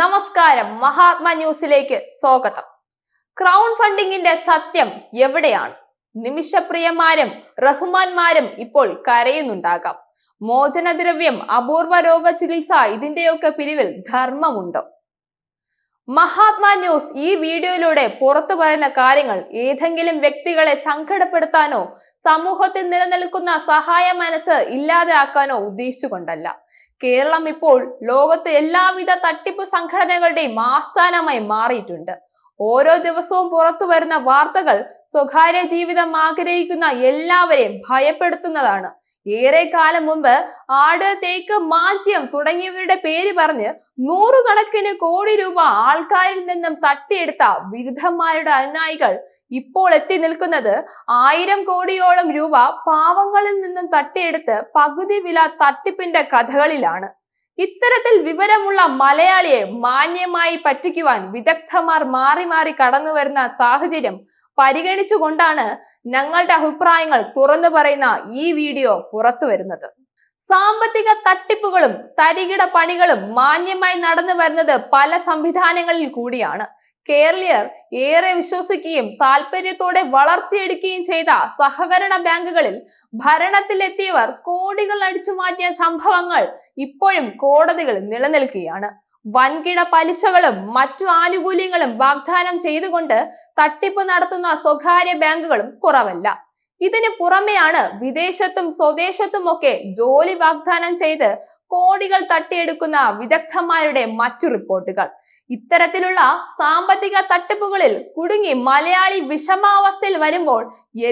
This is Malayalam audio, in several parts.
നമസ്കാരം. മഹാത്മാ ന്യൂസിലേക്ക് സ്വാഗതം. ക്രൗൺ ഫണ്ടിങ്ങിന്റെ സത്യം എവിടെയാണ്? നിമിഷപ്രിയമാരും റഹ്മാൻമാരും ഇപ്പോൾ കരയുന്നുണ്ടാകാം. മോചനദ്രവ്യം അപൂർവ രോഗ ചികിത്സ ഇതിന്റെയൊക്കെ പിരിവിൽ ധർമ്മമുണ്ടോ? മഹാത്മാ ന്യൂസ് ഈ വീഡിയോയിലൂടെ പുറത്തു പറയുന്ന കാര്യങ്ങൾ ഏതെങ്കിലും വ്യക്തികളെ സങ്കടപ്പെടുത്താനോ സമൂഹത്തിൽ നിലനിൽക്കുന്ന സഹായ മനസ്സ് ഇല്ലാതാക്കാനോ ഉദ്ദേശിച്ചുകൊണ്ടല്ല. കേരളം ഇപ്പോൾ ലോകത്തെ എല്ലാവിധ തട്ടിപ്പ് സംഘടനകളുടെയും ആസ്ഥാനമായി മാറിയിട്ടുണ്ട്. ഓരോ ദിവസവും പുറത്തു വരുന്ന വാർത്തകൾ സ്വകാര്യ ജീവിതം ആഗ്രഹിക്കുന്ന എല്ലാവരെയും ഭയപ്പെടുത്തുന്നതാണ്. ഏറെ കാലം മുമ്പ് ആട് തേക്ക് മാജ്യം തുടങ്ങിയവരുടെ പേര് പറഞ്ഞ് നൂറുകണക്കിന് കോടി രൂപ ആൾക്കാരിൽ നിന്നും തട്ടിയെടുത്ത വിരുദ്ധന്മാരുടെ അനുനായികൾ ഇപ്പോൾ എത്തി നിൽക്കുന്നത് ആയിരം കോടിയോളം രൂപ പാവങ്ങളിൽ നിന്നും തട്ടിയെടുത്ത് പകുതി വില തട്ടിപ്പിന്റെ കഥകളിലാണ്. ഇത്തരത്തിൽ വിവരമുള്ള മലയാളിയെ മാന്യമായി പറ്റിക്കുവാൻ വിദഗ്ധമാർ മാറി മാറി കടന്നു വരുന്ന സാഹചര്യം പരിഗണിച്ചുകൊണ്ടാണ് ഞങ്ങളുടെ അഭിപ്രായങ്ങൾ തുറന്നു പറയുന്ന ഈ വീഡിയോ പുറത്തു വരുന്നത്. സാമ്പത്തിക തട്ടിപ്പുകളും തരികിട പണികളും മാന്യമായി നടന്നു വരുന്നത് പല സംവിധാനങ്ങളിൽ കൂടിയാണ്. കേരളീയർ ഏറെ വിശ്വസിക്കുകയും താല്പര്യത്തോടെ വളർത്തിയെടുക്കുകയും ചെയ്ത സഹകരണ ബാങ്കുകളിൽ ഭരണത്തിലെത്തിയവർ കോടികൾ അടിച്ചു മാറ്റിയ സംഭവങ്ങൾ ഇപ്പോഴും കോടതികളിൽ നിലനിൽക്കുകയാണ്. വൻകിട പലിശകളും മറ്റു ആനുകൂല്യങ്ങളും വാഗ്ദാനം ചെയ്തുകൊണ്ട് തട്ടിപ്പ് നടത്തുന്ന സ്വകാര്യ ബാങ്കുകളും കുറവല്ല. ഇതിന് പുറമെയാണ് വിദേശത്തും സ്വദേശത്തും ഒക്കെ ജോലി വാഗ്ദാനം ചെയ്ത് കോടികൾ തട്ടിയെടുക്കുന്ന വിദഗ്ധന്മാരുടെ മറ്റു റിപ്പോർട്ടുകൾ. ഇത്തരത്തിലുള്ള സാമ്പത്തിക തട്ടിപ്പുകളിൽ കുടുങ്ങി മലയാളി വിഷമാവസ്ഥയിൽ വരുമ്പോൾ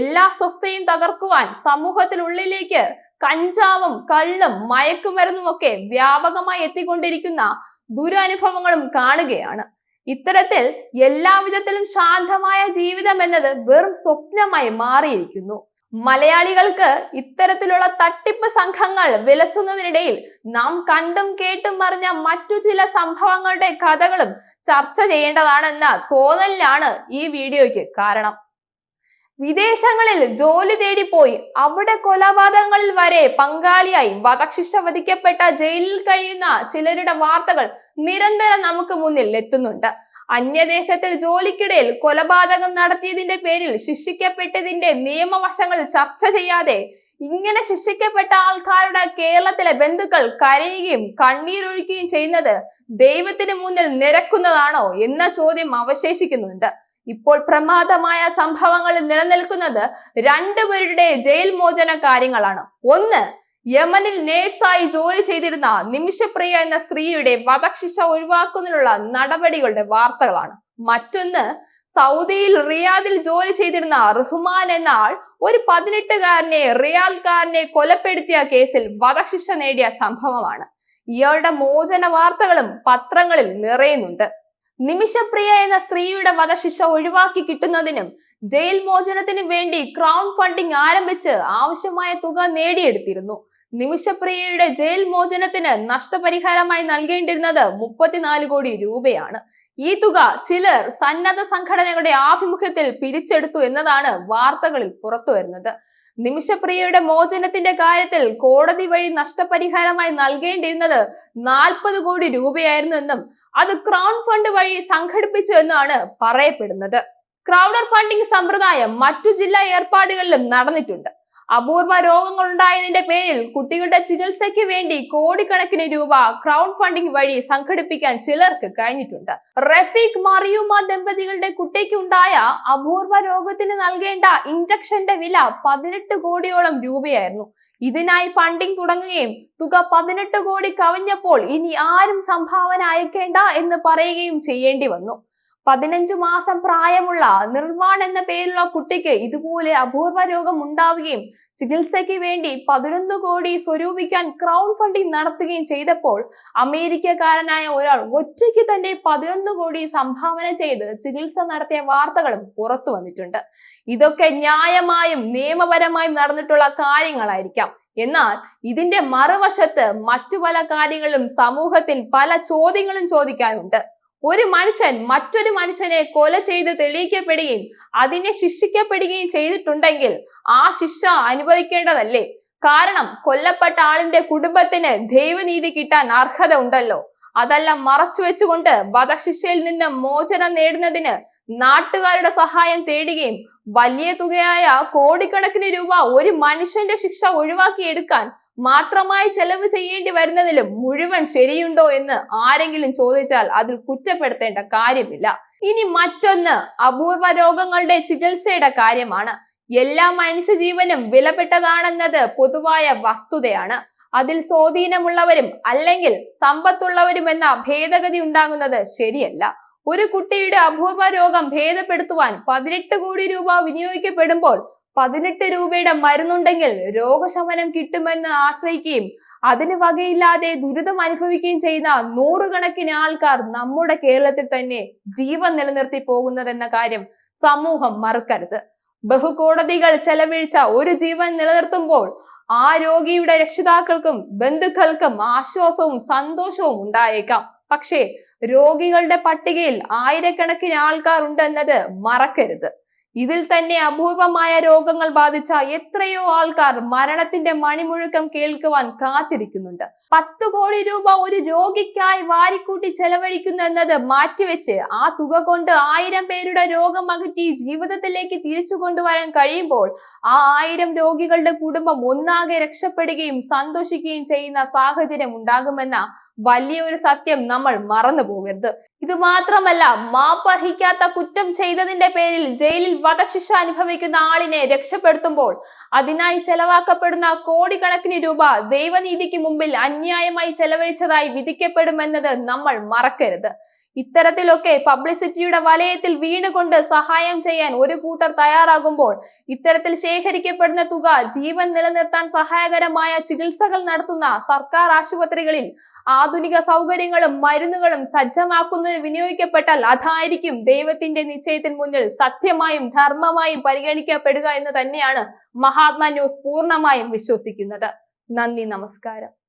എല്ലാ സ്വസ്ഥയും തകർക്കുവാൻ സമൂഹത്തിനുള്ളിലേക്ക് കഞ്ചാവും കള്ളും മയക്കുമരുന്നും ഒക്കെ വ്യാപകമായി എത്തിക്കൊണ്ടിരിക്കുന്ന ദുരനുഭവങ്ങളും കാണുകയാണ്. ഇത്തരത്തിൽ എല്ലാവിധത്തിലും ശാന്തമായ ജീവിതം എന്നത് വെറും സ്വപ്നമായി മാറിയിരിക്കുന്നു. മലയാളികൾക്ക് ഇത്തരത്തിലുള്ള തട്ടിപ്പ് സംഘങ്ങൾ വിലസുന്നതിനിടയിൽ നാം കണ്ടും കേട്ടും അറിഞ്ഞ മറ്റു ചില സംഭവങ്ങളുടെ കഥകളും ചർച്ച ചെയ്യേണ്ടതാണെന്ന തോന്നലിലാണ് ഈ വീഡിയോയ്ക്ക് കാരണം. വിദേശങ്ങളിൽ ജോലി തേടിപ്പോയി പോയി അവിടെ കൊലപാതകങ്ങളിൽ വരെ പങ്കാളിയായി വധശിക്ഷ വധിക്കപ്പെട്ട ജയിലിൽ കഴിയുന്ന ചിലരുടെ വാർത്തകൾ നിരന്തരം നമുക്ക് മുന്നിൽ എത്തുന്നുണ്ട്. അന്യദേശത്തിൽ ജോലിക്കിടയിൽ കൊലപാതകം നടത്തിയതിന്റെ പേരിൽ ശിക്ഷിക്കപ്പെട്ടതിന്റെ നിയമവശങ്ങൾ ചർച്ച ചെയ്യാതെ ഇങ്ങനെ ശിക്ഷിക്കപ്പെട്ട ആൾക്കാരുടെ കേരളത്തിലെ ബന്ധുക്കൾ കരയുകയും കണ്ണീരൊഴുക്കുകയും ചെയ്യുന്നത് ദൈവത്തിന് മുന്നിൽ നിരക്കുന്നതാണോ എന്ന ചോദ്യം അവശേഷിക്കുന്നുണ്ട്. ഇപ്പോൾ പ്രമാദമായ സംഭവങ്ങൾ നിലനിൽക്കുന്നത് രണ്ടുപേരുടെ ജയിൽ മോചന കാര്യങ്ങളാണ്. ഒന്ന് യമനിൽ നേഴ്സായി ജോലി ചെയ്തിരുന്ന നിമിഷപ്രിയ എന്ന സ്ത്രീയുടെ വധശിക്ഷ ഒഴിവാക്കുന്നതിനുള്ള നടപടികളുടെ വാർത്തകളാണ്. മറ്റൊന്ന് സൗദിയിൽ റിയാദിൽ ജോലി ചെയ്തിരുന്ന റഹ്മാൻ എന്ന ആൾ ഒരു പതിനെട്ടുകാരനെ റിയാൽക്കാരനെ കൊലപ്പെടുത്തിയ കേസിൽ വധശിക്ഷ നേടിയ സംഭവമാണ്. ഇയാളുടെ മോചന വാർത്തകളും പത്രങ്ങളിൽ നിറയുന്നുണ്ട്. നിമിഷപ്രിയ എന്ന സ്ത്രീയുടെ വധശിക്ഷ ഒഴിവാക്കി കിട്ടുന്നതിനും ജയിൽ മോചനത്തിനും വേണ്ടി ക്രൗൺ ഫണ്ടിംഗ് ആരംഭിച്ച് ആവശ്യമായ തുക നേടിയെടുത്തിരുന്നു. നിമിഷപ്രിയയുടെ ജയിൽ മോചനത്തിന് നഷ്ടപരിഹാരമായി നൽകേണ്ടിരുന്നത് മുപ്പത്തിനാല് കോടി രൂപയാണ്. ഈ തുക ചിലർ സന്നദ്ധ സംഘടനകളുടെ ആഭിമുഖ്യത്തിൽ പിരിച്ചെടുത്തു എന്നതാണ് വാർത്തകളിൽ പുറത്തു വരുന്നത് നിമിഷപ്രിയയുടെ മോചനത്തിന്റെ കാര്യത്തിൽ കോടതി വഴി നഷ്ടപരിഹാരമായി നൽകേണ്ടിരുന്നത് നാൽപ്പത് കോടി രൂപയായിരുന്നു എന്നും അത് ക്രൗൺ ഫണ്ട് വഴി സംഘടിപ്പിച്ചു എന്നാണ് പറയപ്പെടുന്നത്. ക്രൗഡർ ഫണ്ടിംഗ് സമ്പ്രദായം മറ്റു ജില്ലാ ഏർപ്പാടുകളിലും നടന്നിട്ടുണ്ട്. അപൂർവ രോഗങ്ങൾ ഉണ്ടായതിന്റെ പേരിൽ കുട്ടികളുടെ ചികിത്സയ്ക്ക് വേണ്ടി കോടിക്കണക്കിന് രൂപ ക്രൗഡ് ഫണ്ടിംഗ് വഴി സംഘടിപ്പിക്കാൻ ചിലർക്ക് കഴിഞ്ഞിട്ടുണ്ട്. റഫീഖ് മറിയുമ ദമ്പതികളുടെ കുട്ടിക്ക് ഉണ്ടായ അപൂർവ രോഗത്തിന് നൽകേണ്ട ഇഞ്ചക്ഷന്റെ വില പതിനെട്ട് കോടിയോളം രൂപയായിരുന്നു. ഇതിനായി ഫണ്ടിംഗ് തുടങ്ങുകയും തുക പതിനെട്ട് കോടി കവിഞ്ഞപ്പോൾ ഇനി ആരും സംഭാവന അയക്കേണ്ട എന്ന് പറയുകയും ചെയ്യേണ്ടി വന്നു. പതിനഞ്ചു മാസം പ്രായമുള്ള നിർവാൺ എന്ന പേരുള്ള കുട്ടിക്ക് ഇതുപോലെ അപൂർവ രോഗം ഉണ്ടാവുകയും ചികിത്സയ്ക്ക് വേണ്ടി പതിനൊന്ന് കോടി സ്വരൂപിക്കാൻ ക്രൗഡ് ഫണ്ടിംഗ് നടത്തുകയും ചെയ്തപ്പോൾ അമേരിക്കക്കാരനായ ഒരാൾ ഒറ്റയ്ക്ക് തന്നെ പതിനൊന്ന് കോടി സംഭാവന ചെയ്ത് ചികിത്സ നടത്തിയ വാർത്തകളും പുറത്തു വന്നിട്ടുണ്ട്. ഇതൊക്കെ ന്യായമായും നിയമപരമായും നടന്നിട്ടുള്ള കാര്യങ്ങളായിരിക്കാം. എന്നാൽ ഇതിന്റെ മറുവശത്ത് മറ്റു പല കാര്യങ്ങളും സമൂഹത്തിൽ പല ചോദ്യങ്ങളും ചോദിക്കാനുണ്ട്. ഒരു മനുഷ്യൻ മറ്റൊരു മനുഷ്യനെ കൊല ചെയ്ത് തെളിയിക്കപ്പെടുകയും അതിനെ ശിക്ഷിക്കപ്പെടുകയും ചെയ്തിട്ടുണ്ടെങ്കിൽ ആ ശിക്ഷ അനുഭവിക്കേണ്ടതല്ലേ? കാരണം കൊല്ലപ്പെട്ട ആളിന്റെ കുടുംബത്തിന് ദൈവനീതി കിട്ടാൻ അർഹത ഉണ്ടല്ലോ. അതെല്ലാം മറച്ചു വെച്ചുകൊണ്ട് വധശിക്ഷയിൽ നിന്ന് മോചനം നേടുന്നതിന് നാട്ടുകാരുടെ സഹായം തേടുകയും വലിയ തുകയായ കോടിക്കണക്കിന് രൂപ ഒരു മനുഷ്യന്റെ ശിക്ഷ ഒഴിവാക്കിയെടുക്കാൻ മാത്രമായി ചെലവ് ചെയ്യേണ്ടി വരുന്നതിലും മുഴുവൻ ശരിയുണ്ടോ എന്ന് ആരെങ്കിലും ചോദിച്ചാൽ അതിൽ കുറ്റപ്പെടുത്തേണ്ട കാര്യമില്ല. ഇനി മറ്റൊന്ന് അപൂർവ രോഗങ്ങളുടെ ചികിത്സയുടെ കാര്യമാണ്. എല്ലാ മനുഷ്യജീവനും വിലപ്പെട്ടതാണെന്നത് പൊതുവായ വസ്തുതയാണ്. അതിൽ സ്വാധീനമുള്ളവരും അല്ലെങ്കിൽ സമ്പത്തുള്ളവരും എന്ന ഭേദഗതി ഉണ്ടാകുന്നത് ശരിയല്ല. ഒരു കുട്ടിയുടെ അപൂർവ രോഗം ഭേദപ്പെടുത്തുവാൻ പതിനെട്ട് കോടി രൂപ വിനിയോഗിക്കപ്പെടുമ്പോൾ പതിനെട്ട് രൂപയുടെ മരുന്നുണ്ടെങ്കിൽ രോഗശമനം കിട്ടുമെന്ന് ആശ്രയിക്കുകയും അതിന് വകയില്ലാതെ ദുരിതം അനുഭവിക്കുകയും ചെയ്യുന്ന നൂറുകണക്കിന് ആൾക്കാർ നമ്മുടെ കേരളത്തിൽ തന്നെ ജീവൻ നിലനിർത്തി പോകുന്നതെന്ന കാര്യം സമൂഹം മറക്കരുത്. ബഹുകോടതികൾ ചെലവഴിച്ച ഒരു ജീവൻ നിലനിർത്തുമ്പോൾ ആ രോഗിയുടെ രക്ഷിതാക്കൾക്കും ബന്ധുക്കൾക്കും ആശ്വാസവും സന്തോഷവും ഉണ്ടായേക്കാം. പക്ഷേ രോഗികളുടെ പട്ടികയിൽ ആയിരക്കണക്കിന് ആൾക്കാർ ഉണ്ടെന്നത് മറക്കരുത്. ഇതിൽ തന്നെ അപൂർവമായ രോഗങ്ങൾ ബാധിച്ച എത്രയോ ആൾക്കാർ മരണത്തിന്റെ മണിമുഴക്കം കേൾക്കുവാൻ കാത്തിരിക്കുന്നുണ്ട്. പത്തു കോടി രൂപ ഒരു രോഗിക്കായി വാരിക്കൂട്ടി ചെലവഴിക്കുന്നു എന്നത് മാറ്റിവെച്ച് ആ തുക കൊണ്ട് ആയിരം പേരുടെ രോഗം അകറ്റി ജീവിതത്തിലേക്ക് തിരിച്ചു കൊണ്ടുവരാൻ കഴിയുമ്പോൾ ആ ആയിരം രോഗികളുടെ കുടുംബം ഒന്നാകെ രക്ഷപ്പെടുകയും സന്തോഷിക്കുകയും ചെയ്യുന്ന സാഹചര്യം ഉണ്ടാകുമെന്ന വലിയൊരു സത്യം നമ്മൾ മറന്നു പോകരുത് ഇത് മാത്രമല്ല മാപ്പർഹിക്കാത്ത കുറ്റം ചെയ്തതിന്റെ പേരിൽ ജയിലിൽ വധശിക്ഷ അനുഭവിക്കുന്ന ആളിനെ രക്ഷപ്പെടുത്തുമ്പോൾ അതിനായി ചെലവാക്കപ്പെടുന്ന കോടിക്കണക്കിന് രൂപ ദൈവനീതിക്ക് മുമ്പിൽ അന്യായമായി ചെലവഴിച്ചതായി വിധിക്കപ്പെടുമെന്നത് നമ്മൾ മറക്കരുത്. ഇത്തരത്തിലൊക്കെ പബ്ലിസിറ്റിയുടെ വലയത്തിൽ വീണുകൊണ്ട് സഹായം ചെയ്യാൻ ഒരു കൂട്ടർ തയ്യാറാകുമ്പോൾ ഇത്തരത്തിൽ ശേഖരിക്കപ്പെടുന്ന തുക ജീവൻ നിലനിർത്താൻ സഹായകരമായ ചികിത്സകൾ നടത്തുന്ന സർക്കാർ ആശുപത്രികളിൽ ആധുനിക സൗകര്യങ്ങളും മരുന്നുകളും സജ്ജമാക്കുന്നതിന് വിനിയോഗിക്കപ്പെട്ടാൽ അതായിരിക്കും ദൈവത്തിന്റെ നിശ്ചയത്തിന് മുന്നിൽ സത്യമായും ധർമ്മമായും പരിഗണിക്കപ്പെടുക എന്ന് തന്നെയാണ് മഹാത്മാ ന്യൂസ് പൂർണമായും വിശ്വസിക്കുന്നത്. നന്ദി നമസ്കാരം.